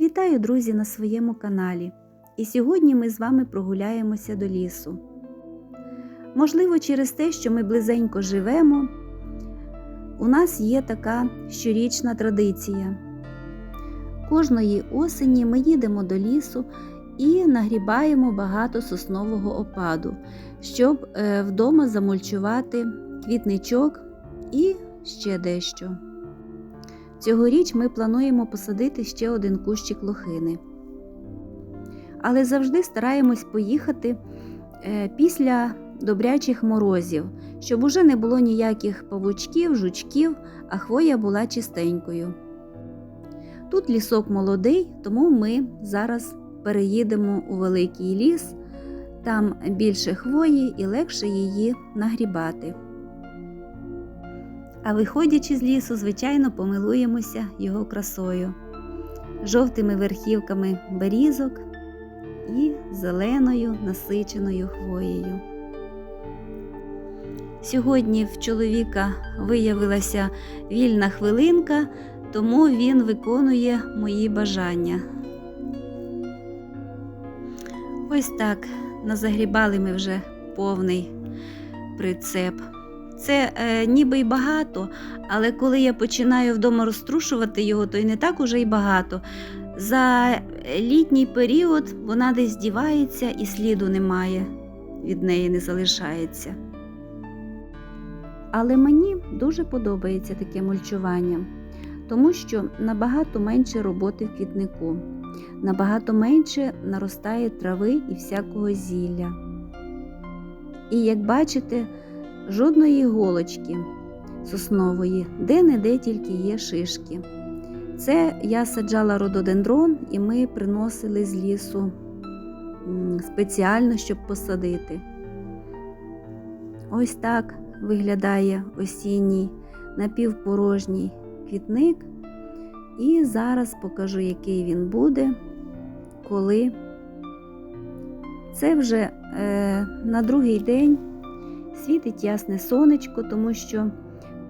Вітаю, друзі, на своєму каналі. І сьогодні ми з вами прогуляємося до лісу. Можливо, через те, що ми близенько живемо, у нас є така щорічна традиція. Кожної осені ми їдемо до лісу і нагрібаємо багато соснового опаду, щоб е, вдома замульчувати квітничок і ще дещо. Цьогоріч ми плануємо посадити ще один кущик лохини. Але завжди стараємось поїхати е, після добрячих морозів, щоб уже не було ніяких павучків, жучків, а хвоя була чистенькою. Тут лісок молодий, тому ми зараз переїдемо у великий ліс, там більше хвої і легше її нагрібати. А виходячи з лісу, звичайно, помилуємося його красою, жовтими верхівками берізок і зеленою насиченою хвоєю. Сьогодні в чоловіка виявилася вільна хвилинка, тому він виконує мої бажання. Ось так назагрібали ми вже повний прицеп. Це е, ніби й багато, але коли я починаю вдома розтрушувати його, то й не так уже й багато. За літній період вона десь дівається і сліду немає, від неї не залишається. Але мені дуже подобається таке мульчування, тому що набагато менше роботи в квітнику, набагато менше наростає трави і всякого зілля. І як бачите, жодної голочки соснової, де-не-де тільки є шишки. Це я саджала рододендрон, і ми приносили з лісу спеціально, щоб посадити. Ось так виглядає осінній напівпорожній квітник. І зараз покажу, який він буде, коли це вже е, на другий день світить ясне сонечко, тому що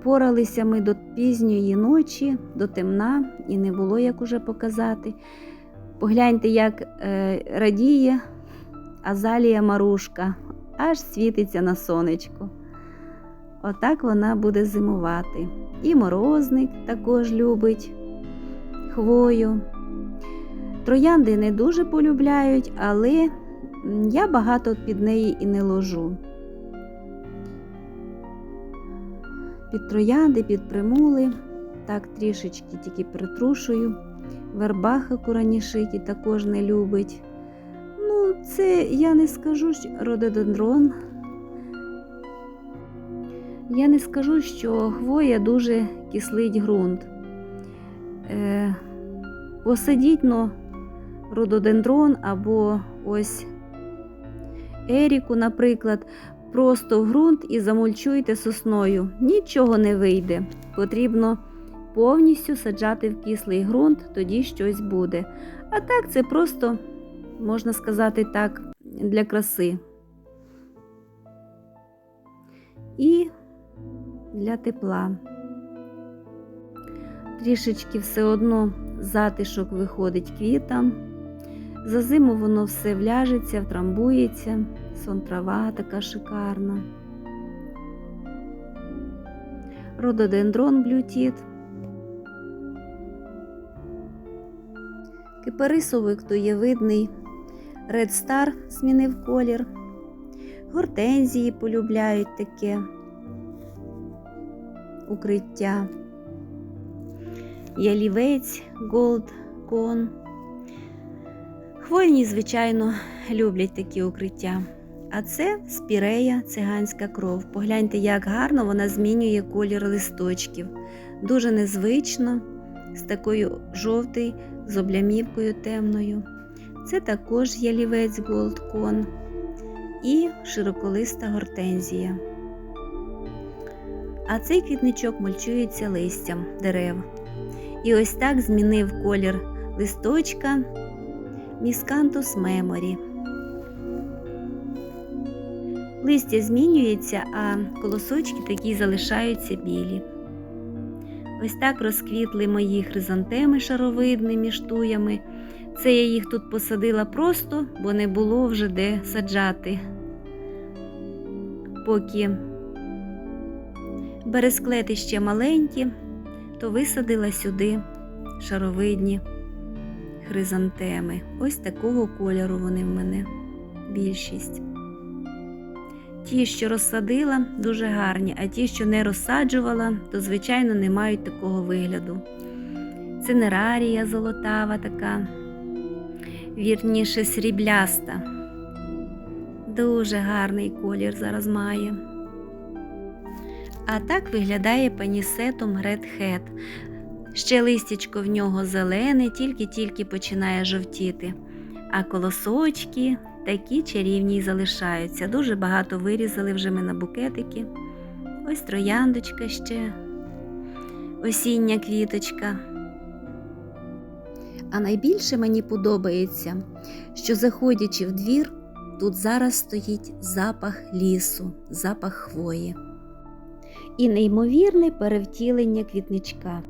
поралися ми до пізньої ночі, до темна, і не було як уже показати. Погляньте, як е, радіє азалія марушка, аж світиться на сонечку. Отак вона буде зимувати. І морозник також любить хвою. Троянди не дуже полюбляють, але я багато під неї і не ложу. Під троянди, під примули, так трішечки тільки притрушую. Вербаха куранішиті також не любить. Ну, це я не скажу, рододендрон. Я не скажу, що хвоя дуже кислить ґрунт. Е, Посадіть но рододендрон або ось еріку, наприклад, просто в ґрунт і замульчуйте сосною. Нічого не вийде. Потрібно повністю саджати в кислий ґрунт, тоді щось буде. А так, це просто, можна сказати так, для краси. І для тепла. Трішечки все одно затишок виходить квітам. За зиму воно все вляжеться, втрамбується, сон трава така шикарна. Рододендрон блютіт. Кипарисовик то є видний. Red Star змінив колір. Гортензії полюбляють таке укриття. Ялівець, Gold Con. Хвойні, звичайно, люблять такі укриття. А це спірея, циганська кров. Погляньте, як гарно вона змінює колір листочків. Дуже незвично, з такою жовтою, з облямівкою темною. Це також ялівець Con і широколиста гортензія. А цей квітничок мульчується листям дерев. І ось так змінив колір листочка Міскантус меморі. Листя змінюється, а колосочки такі залишаються білі. Ось так розквітли мої хризантеми шаровидні між туями. Це я їх тут посадила просто, бо не було вже де саджати. Поки бересклети ще маленькі, то висадила сюди шаровидні хризантеми. Ось такого кольору вони в мене більшість. Ті, що розсадила, дуже гарні, а ті, що не розсаджувала, то, звичайно, не мають такого вигляду. Цинерарія золотава така, вірніше срібляста. Дуже гарний колір зараз має. А так виглядає панісетом Red Hat. Ще листячко в нього зелене, тільки-тільки починає жовтіти. А колосочки такі чарівні й залишаються. Дуже багато вирізали вже ми на букетики. Ось трояндочка ще, осіння квіточка. А найбільше мені подобається, що заходячи в двір, тут зараз стоїть запах лісу, запах хвої і неймовірне перевтілення квітничка.